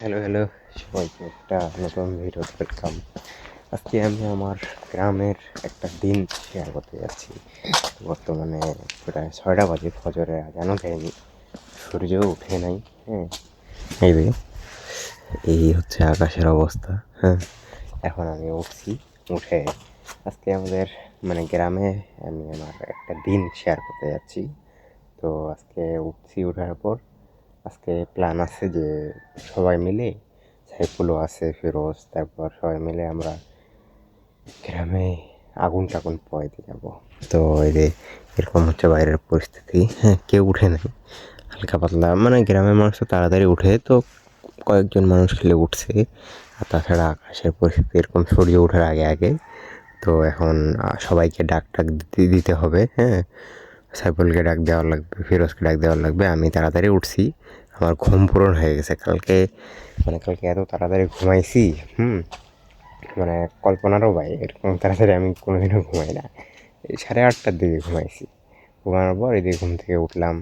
Hello hello সবাইকে একটা নতুন ভিডিও ওয়েলকাম আজকে আমি আমার গ্রামের একটা দিন শেয়ার করতে যাচ্ছি। বর্তমানে প্রায় ছয়টা বাজে, ফজরে আজানও দেয়নি সূর্য উঠে নাই হ্যাঁ এই এই হচ্ছে আকাশের অবস্থা হ্যাঁ এখন আমি উঠছি, উঠে আজকে আমাদের মানে গ্রামে আমি আমার একটা দিন শেয়ার করতে যাচ্ছি। তো আজকে উঠছি ওঠার পর আজকে প্ল্যান আছে যে সবাই মিলে সাইফুলও আছে, ফিরোজ, তারপর সবাই মিলে আমরা গ্রামে আগুন টাগুন পোয়াইতে যাব। তো এই যে এরকম হচ্ছে বাইরের পরিস্থিতি। হ্যাঁ কেউ উঠে নাই, হালকা পাতলা। মানে গ্রামের মানুষ তো তাড়াতাড়ি উঠে, তো কয়েকজন মানুষ খেলে উঠছে। আর তাছাড়া আকাশের পরিস্থিতি এরকম সূর্য ওঠার আগে আগে। তো এখন সবাইকে ডাক টাক দিতে দিতে হবে হ্যাঁ। সাইফুলকে ডাক দেওয়ার লাগবে, ফিরোজকে ডাক দেওয়ার লাগবে। আমি তাড়াতাড়ি উঠছি। আমার ঘুম পূরণ হয়ে গেছে। কালকে মানে কালকে এত তাড়াতাড়ি ঘুমাইছি, হুম মানে কল্পনারও ভাই এরকম তাড়াতাড়ি আমি কোনোদিনও ঘুমাই না। সাড়ে আটটার দিকে ঘুমাইছি। ঘুমানোর পর এদিকে ঘুম থেকে উঠলাম,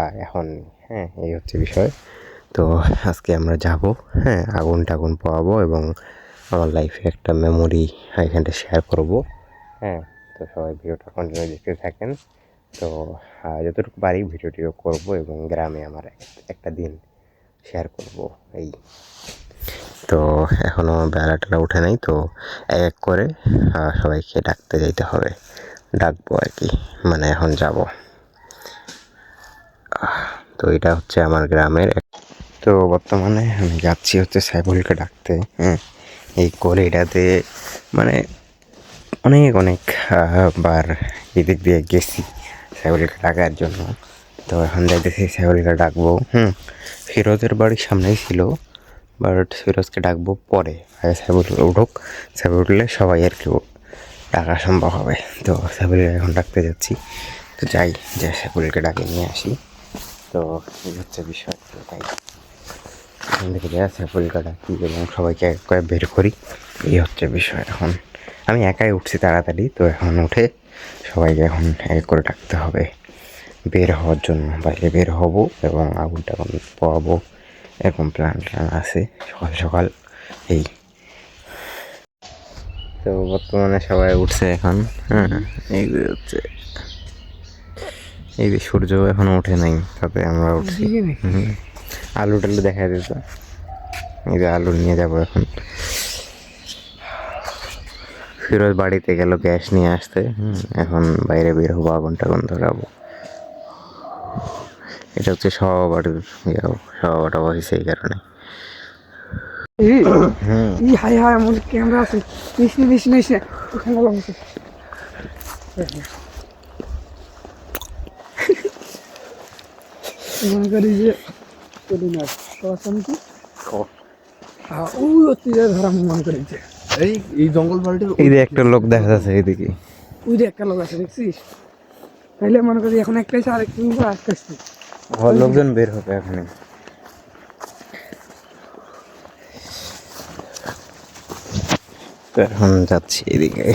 আর এখন হ্যাঁ এই হচ্ছে বিষয়। তো আজকে আমরা যাব হ্যাঁ আগুন টাগুন পোয়াবো এবং আমার লাইফে একটা মেমোরি এখানটা শেয়ার করব। হ্যাঁ তো সবাই ভিডিওটা কন্টিনিউ দেখতে থাকেন। তো যতটুকু পারি ভিডিওটিও করব এবং গ্রামে আমার একটা দিন শেয়ার করব, এই। তো এখনও বেলা টেলা উঠে নাই, তো এক এক করে সবাইকে ডাকতে যেতে হবে। ডাকবো আর কি মানে এখন যাব। তো এটা হচ্ছে আমার গ্রামের তো বর্তমানে আমি যাচ্ছি হচ্ছে সাইবুলকে ডাকতে হ্যাঁ। এই গলিটাতে মানে অনেক অনেক বার এদিক দিয়ে গেছি। সাইবুলকে ডাকার জন্য। তো এখন যাইতেছি সাইবুলকে ডাকবো। হুম, ফিরোজের বাড়ির সামনেই ছিল, বাট ফিরোজকে ডাকবো পরে। আগে সাইবুল উঠুক সাইবুল উঠলে সবাই আর কি ডাকা সম্ভব হবে। তো সাইবুলকে এখন ডাকতে যাচ্ছি। তো যাই যে সাইবুলকে ডাকে নিয়ে আসি। তো এই হচ্ছে বিষয় তাই। এখান থেকে যা সাইফুলকে ডাকি এবং সবাইকে এক করে বের করি। এই হচ্ছে বিষয় এখন। আমি একাই উঠছি তাড়াতাড়ি, তো এখন উঠে সবাইকে এখন এক করে ডাকতে হবে। বের হওয়ার জন্য বাইরে বের হব এবং আগুন টাগুন পোয়াবো এরকম প্ল্যান ট্যান আছে সকাল সকাল। এই। তো বর্তমানে সবাই উঠছে এখন হ্যাঁ এই হচ্ছে। এই যে সূর্য এখনও ওঠে নাই তাতে আমরা উঠছি। আলু টালু দেখা যেত। এই যে আলু নিয়ে যাব এখন। ফিরোজ বাড়িতে গেল গ্যাস নিয়ে আসতে। এখন বাইরে বের হব আগুন টাগুন ধরাবো। এটা হচ্ছে সবাবাড়ির ইয়ে সবাবাটা হয়েছে এই কারণে। এই হুম। ই হাই হাই আমার ক্যামেরা আছে। ওখানে মনে করি যে কি? ধরা মনে করি যে। এই এই জঙ্গল বাড়িটির এই একটা লোক দেখা যাচ্ছে এইদিকে। ওই যে একটা লোক আছে দেখছিস? তাইলে মনে করি এখন একটাই আর একটু আস্তে আস্তে ঘর লোকজন বের হবে এখানে এখন যাচ্ছি এদিকে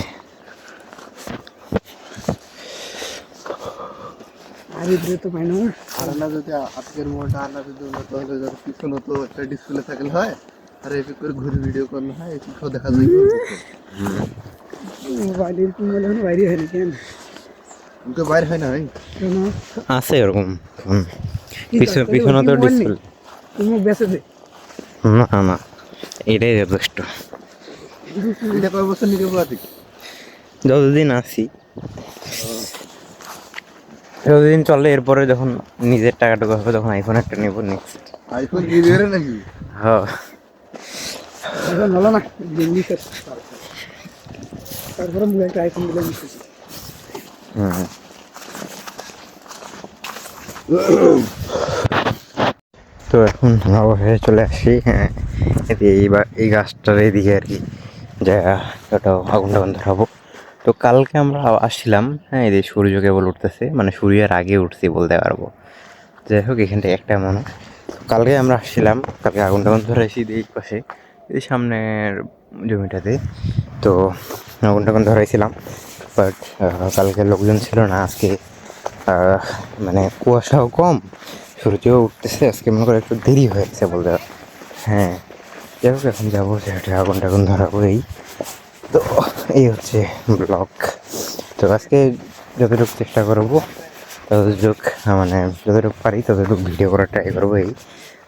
আর তো পাই না। আর না যদি আজকের মোটা আর না যদি উন্নত হলে যদি পিছনে তো একটা ডিসপ্লে থাকলে হয়? আর এপিক করে ঘুরে ভিডিও করলে হয় এপিকও দেখা যায়। মোবাইলের কোন বলে এখন বাইরে হয় না কেন? কিন্তু বাইরে হয় না ভাই কেন? আছে এরকম পিছনে পিছনে তো কি? ডিসপ্লে বেঁচে দে। না না এটাই যথেষ্ট। এটা কয় বছর নিতে পারি যতদিন আছি। যতদিন চলে এরপরে যখন নিজের টাকাটুকু হবে তখন আইফোন একটা নেব নেক্সট আইফোন কি নাকি? হ্যাঁ। না তারপরে মুখে একটা আইফোন দিলে তো এখন অবশেষে চলে আসি হ্যাঁ। এদিকে এই গাছটার এদিকে আর কি, যা ওটা আগুন টাগুন ধরাবো তো কালকে আমরা আসছিলাম হ্যাঁ এদিকে সূর্য কেবল উঠতেছে মানে সূর্যের আগে উঠছি বলতে পারব। যাই হোক এখানটা একটা মানুষ কালকে আমরা আসছিলাম, কালকে আগুন টাগুন ধরেছি এই পাশে, এই সামনের জমিটাতে। তো আগুন টাগুন ধরাইছিলাম বাট কালকে লোকজন ছিল না, আজকে মানে কুয়াশাও কম, সূর্যও উঠতেছে, আজকে মনে করে একটু দেরি হয়েছে বলতে হ্যাঁ যাই হোক, এখন যাব সেটা আগুন টাগুন ধরাবো এই তো এই হচ্ছে ব্লগ। তো আজকে যতটুকু চেষ্টা করব ততটুক মানে যতটুকু পারি, ততটুকু ভিডিও করার ট্রাই করব এই।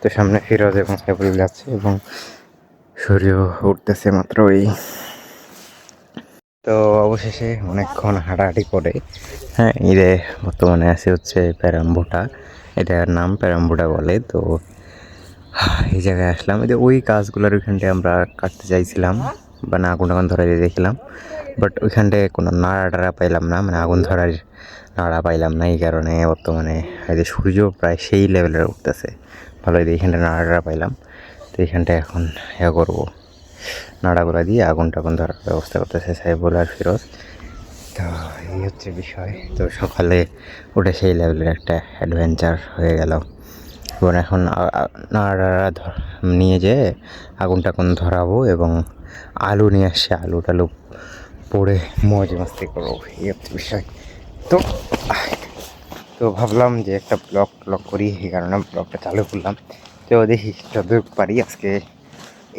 তো সামনে ফিরোজ এবং সাইফুল যাচ্ছে এবং সূর্য উঠতেছে মাত্র এই। তো অবশেষে অনেকক্ষণ হাঁটাহাঁটি করে হ্যাঁ ঈদে বর্তমানে আছে হচ্ছে প্যারাম্বোটা। এটার নাম প্যারাম্বোটা বলে, তো এই জায়গায় আসলাম। এই যে ওই গাছগুলোর ওইখানটায় আমরা কাটতে চাইছিলাম, বা না আগুন টাগুন ধরে দেখলাম। বাট ওইখানটায় কোনো নাড়া টাড়া পাইলাম না মানে আগুন ধরার নাড়া পাইলাম না, এই কারণে বর্তমানে যে সূর্য প্রায় সেই লেভেলের উঠতেছে। ভালো এইখানটা নাড়া টাড়া পাইলাম, তো এইখানটায় এখন ইয়ে করব। নাড়াগুলা দিয়ে আগুন টাগুন ধরার ব্যবস্থা করতেছে সাহেবুল আর ফিরোজ। তো এই হচ্ছে বিষয়। তো সকালে উঠে সেই লেভেলের একটা অ্যাডভেঞ্চার হয়ে গেল। এবং এখন নাড়া নিয়ে যেয়ে আগুন টাগুন ধরাবো এবং আলু নিয়ে আসছে আলু টালু পড়ে মজ মাস্তি করব। এই হচ্ছে বিষয়। তো তো ভাবলাম যে একটা ব্লগ ব্লগ করি এই কারণে ব্লগটা চালু করলাম। তো দেখি যতটুকু পারি আজকে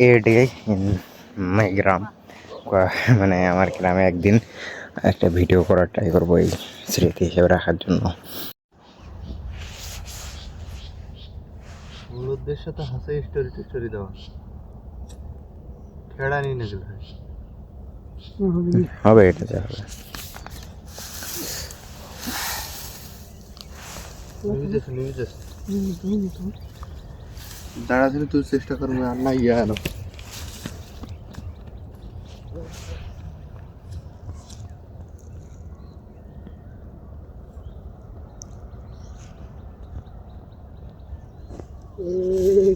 এ ডে ইন মাই গ্রাম মানে আমার গ্রামে একদিন একটা ভিডিও করার ট্রাই করব এই স্মৃতি হিসেবে রাখার জন্য। মূল উদ্দেশ্য তো হাসে স্টোরি টিস্টোরি দেওয়া। খেড়া নিয়ে নিয়ে হবে এটা যা হবে। দাঁড়া ছিল তুই চেষ্টা করব আর না ইয়া আনো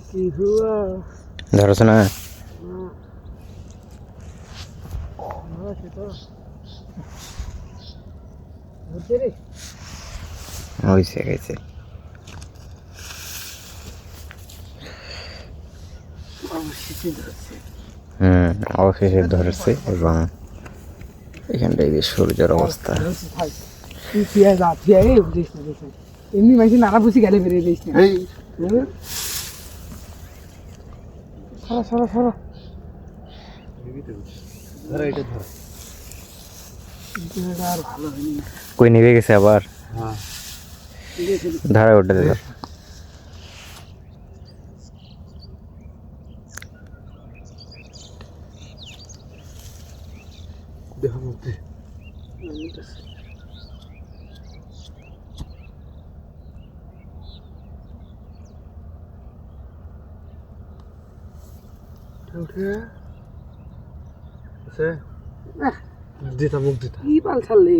কি ধরছো না হচ্ছে রে। হয়েছে গেছে হুম অবশেষে ধরেছে এবং এখানটায় যে সূর্যের অবস্থা। এমনি মাইছি নাড়া পুষি গেলে বেরিয়ে দিস না। সরো সরো কই নিভে গেছে আবার? হ্যাঁ। ধারা উঠে দিল। উঠে। আছে? দিতা মুখ দিতা কি পাল ছাড়লি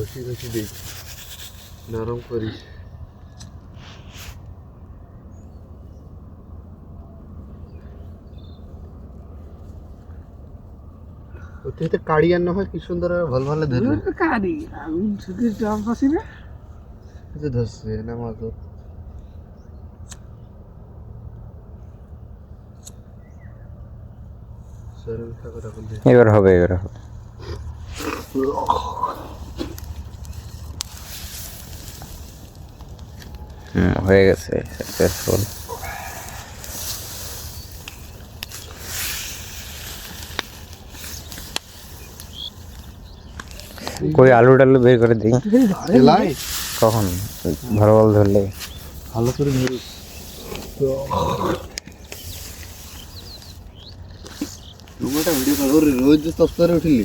ঘষি ঘষি দিই নরম ওতে কাড়ি আর না হয় কি সুন্দর ভালো ভালো ধরবে। কারি আমি শুধু জব বসি না। যে ধরছে না মাছ এবার হবে এবার হবে। হয়ে। গেছে সাকসেসফুল কই আলু টালু বের করে দিই? কখন? ভালো ভালো ধরলে। ভালো করে ধরু। একটা ভিডিও করো রোজ উঠিলি।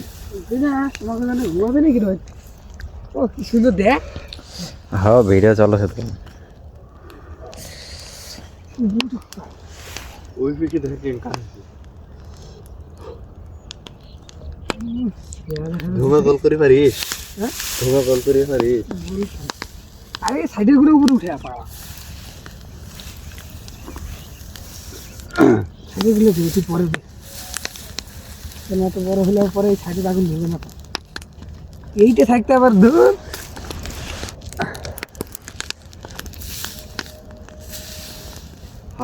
না তোমাকে জানে ঘুমাবে নাকি রোজ? ও কি সুন্দর দেখ। হ্যাঁ ভিডিও চলো সাথে ধুমা কল করে পারিস? ধুমা কল করে পারিস? আরে সাইডেরগুলো উপরে উঠে পাওয়া সাইডেরগুলো যেহেতু পরে এত বড় হলে পরে এই আগুন ধরবে না এইটা থাকতে আবার ধর।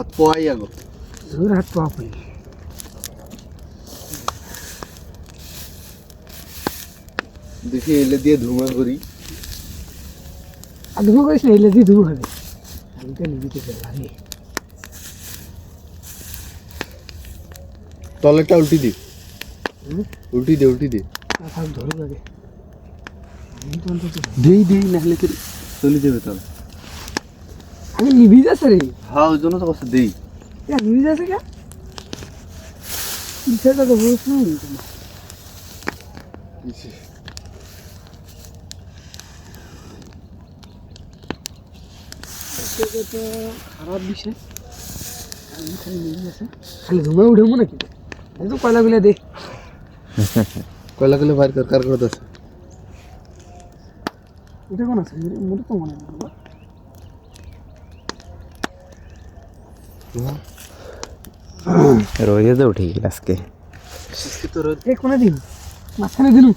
হাত পোয়াই আগো ধর হাত পাওয়া পড়ি দেখি এলে দিয়ে ধুমা করি। আর ধুমো করিস না এলে দিয়ে ধুমো হবে আলুটা নিবিতে ভারী তলেরটা উল্টি দি? উল্টি দে উল্টি দে। ধরুক আগে। আমি তো দেই দেই নাহলে চলে যাবে তাহলে। নিবি যাচ্ছে রে। হ্যাঁ ওই জন্য তো কথা দেই। এ নিবি যাচ্ছে কে? বিষয়টা তো বুঝছ না সেটা তো খারাপ বিষয় খালি ধুমে উঠবো নাকি? আমি তো কয়লাগুলো দে। কয়লা কলে বাইর কর কার কথা আছে এটা কোন আছে? মোটে তো মনে নেই। রোদে তো উঠে গেল আজকে। তো রোদ এ কোনে দিন মাঝখানে দিনু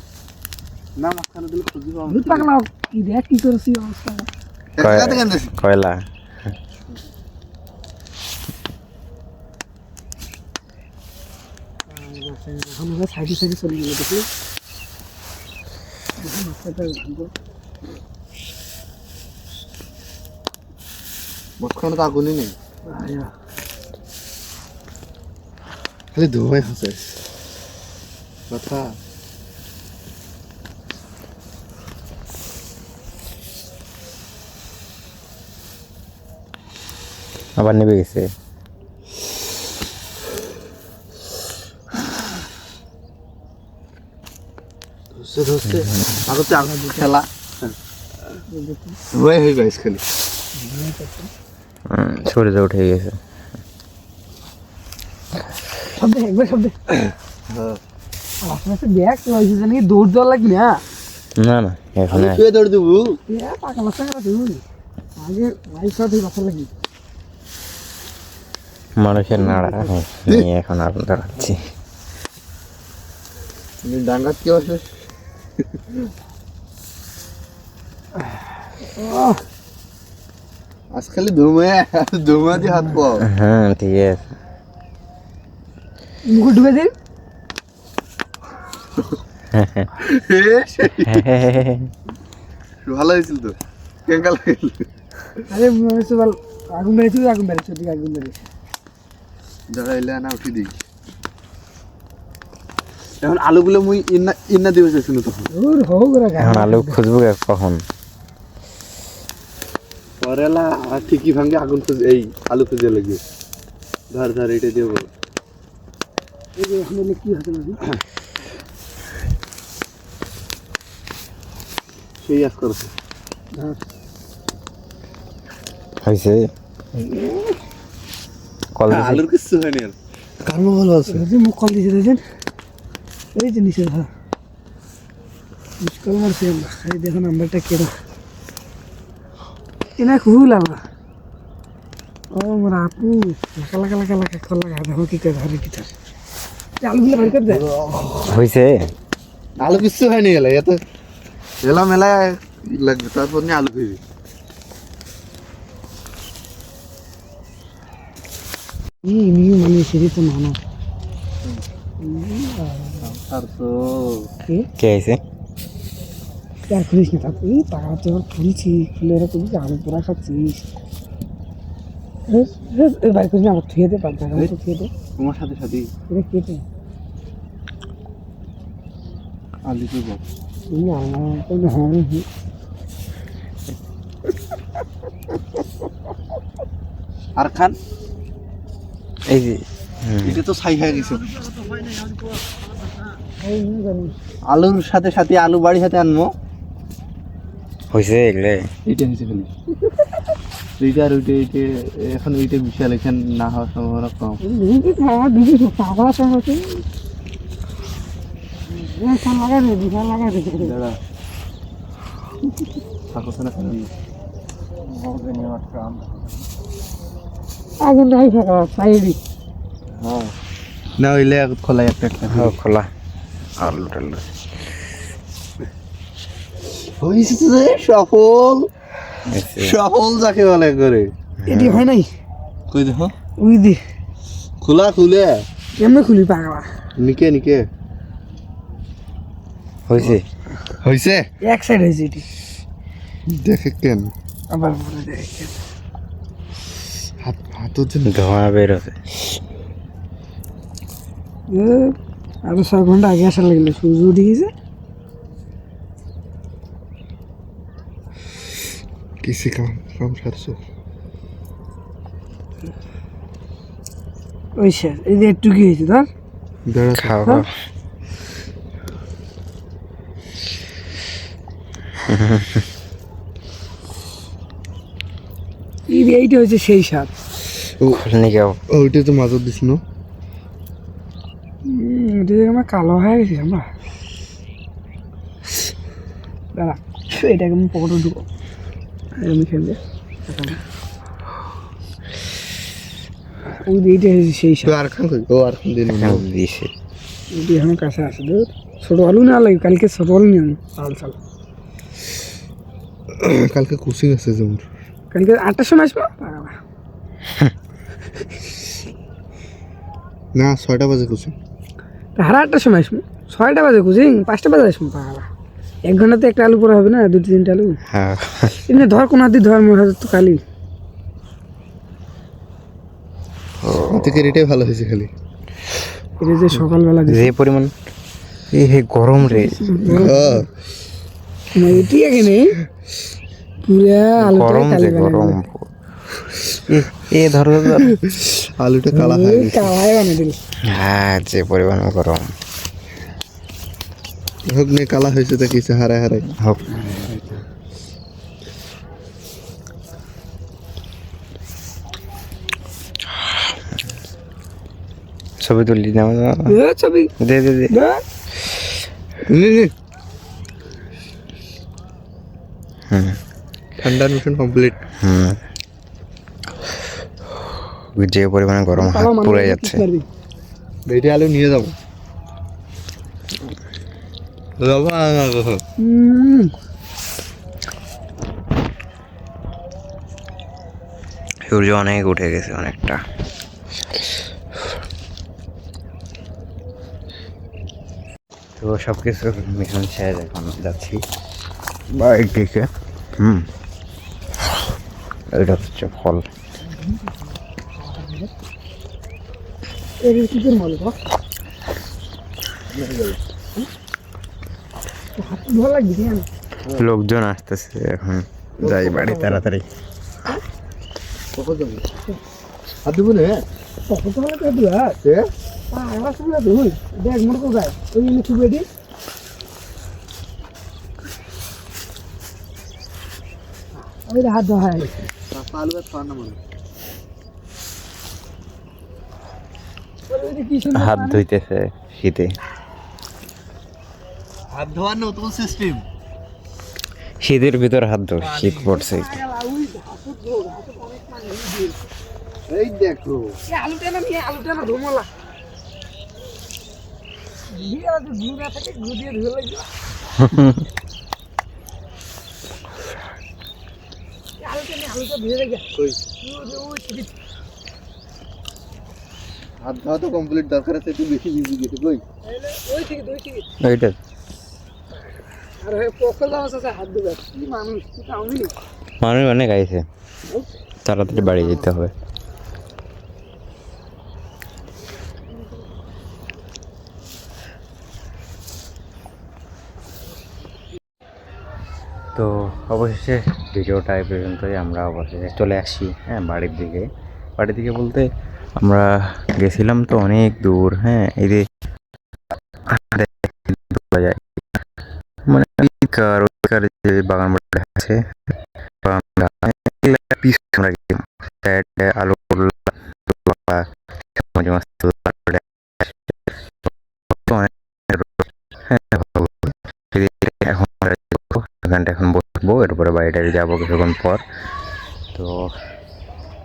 না মাঝখানে দিলে খুঁজি পাবো ভূত পাগলা কি দেখ কি করছি অবস্থা। কয়লা? এখন সাইডে সাইডে চলে গেল দেখি মাথাটা ভাঙবো। মাঝখানে তো আগুনই নেই। আয়া, খালি ধোঁয়াই আছে কথা আবার নেবে গেছে। আগতে আগুন খেলা। ধোঁয়াই হয়ে গাইস খালি। সূর্য উঠে গেছে। শব্দে একবার শব্দে হ্যাঁ। আর আস্তে দেখ তো হয়েছে জানি দৌড় দেওয়া লাগবে না? না না এখন শুয়ে দৌড় দেবো। পাকা করা আগে মাইক সাথে লাগি মানুষের নাড়া নিয়ে এখন ধরাচ্ছি তুমি ডাঙ্গাত কি ধুমা দিয়ে হাত পাও। হ্যাঁ ঠিক আছে। মুখ ডুবে দিন। ভালো হয়েছিল তো। কেঙ্কা লাগিল। আরে মনে বল আগুন বেড়েছে আগুন বেড়েছে ওদিকে আগুন বেড়েছে দাঁড়া এলে না উঠি দিই। এখন আলুগুলো মুই ইন্না ইন্না দিবে চাইছিল তখন। দূর হোক ওরা এখন আলু খুঁজবো কখন? পরেলা ঠিকই ভাঙ্গে আগুন খুঁজে এই আলু খুঁজে লাগে। ধর ধর এটা দেবো। এই যে এখন কি হতে পারি সেই আজ করছে। হয়েছে কল দিছি। আলুর কিছু হয়নি আর। কারণ ভালো আছে। যে মুখ কল দিয়েছে দেখেন। এই যে নিচে ধর মিস কল মারছি আমরা। এই দেখো নাম্বারটা কেনা এনা খুব আমরা ও মোর আপু। লাকা লাকা লাকা লাকা কল দেখো কি করে ধরে কি ধরে হয়েছে আলু কিছু হয়নি গেলে এত এলা মেলা লাগবে তারপর নিয়ে আলু তো কে? কে আছে আর খুলিস না তারপর এই টাকা তো এবার খুলছি খুলে এরা তুই আলু পোড়া খাচ্ছিস। বাইর করিস না আমার থুয়ে দে মতো থুয়ে দে। তোমার সাথে সাথে এটা কেটে আলু হ্যাঁ আর খান? এই যে হুম, এটা তো ছাই হয়ে গেছে। আলুর সাথে সাথে আলু বাড়ি সাথে আনব। হয়েছে এগুলো? এইটা হয়েছে খালি। এইটা আর ওইটা এইটা এখন ওইটা বিশাল এখানে না হওয়ার সম্ভাবনা কম। আগুন নাই থাকা সাইডি হ্যাঁ। না হইলে খোলা একটা একটা। হ্যাঁ খোলা। সফল। সফল যাকে বলে করে। এটি হয় নাই? কই দেখো? উই দি। খোলা খুলে। কেমনে খুলি পাগলা? নিকে নিকে। হয়েছে হয়েছে এক সাইড হয়েছে এটি। দেখে কেন? আবার বলে দেয় হাত হাত হচ্ছে ধোঁয়া বেরোছে এ, আরও ছয় ঘণ্টা আগে আসা লাগল সূর্য উঠে গেছে। কিসে কাম কাম সারছো ওই শেষ এই যে একটু কি হয়েছে ধর। খাওয়া এই যে এইটা হচ্ছে সেই স্বাদ ও খুলনি কেউ ওইটা তো মাজার দিস না? এটা আমার কালো হয়ে গেছে আমরা দাঁড়া এটাকে আমি পকেটে ঢুকো আমি খেলবে ওই এইটা হচ্ছে সেই স্বাদ তো আর খান ও আর খান দিন দিছে এটি কাছে আছে ছোটো আলু না লাগে কালকে ছোটো আলু নিয়ে আমি চাল চাল। কালকে কোচিং আছে যেমন কালকে আটটার সময় আসব? পাগলা। না ছয়টা বাজে কোচিং। তা সাড়ে আটটার সময় আসব। ছয়টা বাজে কুচিং পাঁচটা বাজে আসব পাগলা এক ঘন্টাতে একটা আলু পরে হবে না দুটো তিনটা আলু? হ্যাঁ। এমনি ধর কোন হাতে ধর হাতে তো কালি থেকে এটাই ভালো হয়েছে খালি। এটা যে সকালবেলা যে পরিমাণ এ হে গরম রে। হ্যাঁ। এটি আগে পুরা আলুটা গরম কালি যে গরম এ ধরো। আলুটা কালা হয়ে গেছে। কালাই বানিয়ে দিল। হ্যাঁ যে পরিমাণ গরম। হোক নে কালা হয়েছে তা কিছু হারায় হারায়। হোক। ছবি তুলি না ছবি। দে দে দে। দে। নে নে। হুম। ঠান্ডা মিশন কমপ্লিট হুম। যে পরিমাণে গরম হাত পুড়ে যাচ্ছে? বেটে আলু নিয়ে যাব। যাব সূর্য অনেক উঠে গেছে অনেকটা। তো সব কিছু মিশন শেষ এখন যাচ্ছি। বাইক দিকে হুম। এটা হচ্ছে ফল। বলো লোকজন আসতেছে এখন। যাই বাড়ি তাড়াতাড়ি। আর দেবো না কত ভালো করে দিবা পাগলা শুনলা তুই দেখ মোর কোথায়? ওই ওই হাত ধোয়া হয়ে গেছে। হাত ধুইতেছে শীতে। হাত ধোয়ার নতুন সিস্টেম শীতের ভিতর হাত ধো শীত পড়ছে। এই দেখো। আলুটা না নিয়ে আলুটা না ধুমলা দিয়ে আর গ্লু না থাকে গ্লু দিয়ে ধুয়ে লাগবে এই আলুটা নিয়ে আলুটা ধুয়ে লাগে কই ওই যে ওই ছিটি হাত ধোয়া তো কমপ্লিট দরকার আছে একটু বেশি বিজি গেছে কই? ওই থেকে দুই থেকে ওইটা আর পকল আছে হাত দেবে কি মানুষ কি কাউনি মানুষ অনেক আইছে তাড়াতাড়ি বাড়ি যেতে হবে। তো অবশেষে ভিডিওটা এই পর্যন্তই, আমরা অবশেষে চলে আসি হ্যাঁ বাড়ির দিকে। বাড়ির দিকে বলতে আমরা গেছিলাম তো অনেক দূর হ্যাঁ এই যে মানে বাগান আছে সাইডে আলু বসবো এরপরে বাড়িটা যাব কিছুক্ষণ পর। তো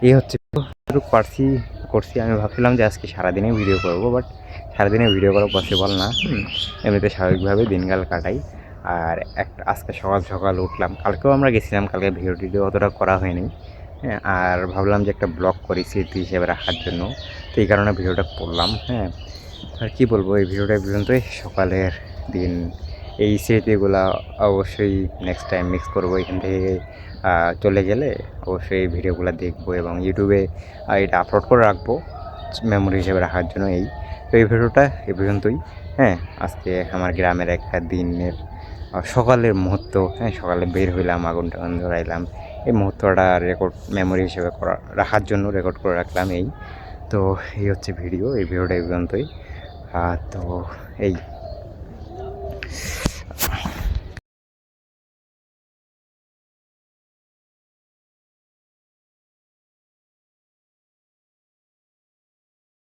এই হচ্ছে পারছি, করছি। আমি ভাবছিলাম যে আজকে সারাদিনে ভিডিও করব বাট সারাদিনে ভিডিও করা পসিবল না। এমনিতে স্বাভাবিকভাবে দিনকাল কাটাই। আর একটা আজকে সকাল সকাল উঠলাম। কালকেও আমরা গেছিলাম, কালকে ভিডিও টিডিও অতটা করা হয়নি। হ্যাঁ আর ভাবলাম যে একটা ব্লগ করি, স্মৃতি হিসেবে রাখার জন্য। তো এই কারণে ভিডিওটা করলাম হ্যাঁ। আর কি বলব, এই ভিডিওটা পর্যন্তই। সকালের দিন এই স্মৃতিগুলা অবশ্যই নেক্সট টাইম মিক্স করব এখান থেকে চলে গেলে অবশ্যই ভিডিওগুলো দেখব এবং ইউটিউবে এটা আপলোড করে রাখব। মেমোরি হিসেবে রাখার জন্য এই। তো এই ভিডিওটা এ পর্যন্তই। হ্যাঁ আজকে আমার গ্রামের একটা দিনের সকালের মুহূর্ত। হ্যাঁ সকালে বের হইলাম আগুন টাগুন ধরাইলাম। এই মুহূর্তটা রেকর্ড মেমোরি হিসেবে করা, রাখার জন্য রেকর্ড করে রাখলাম এই। তো এই হচ্ছে ভিডিও, এই ভিডিওটা এই পর্যন্তই। তো এই।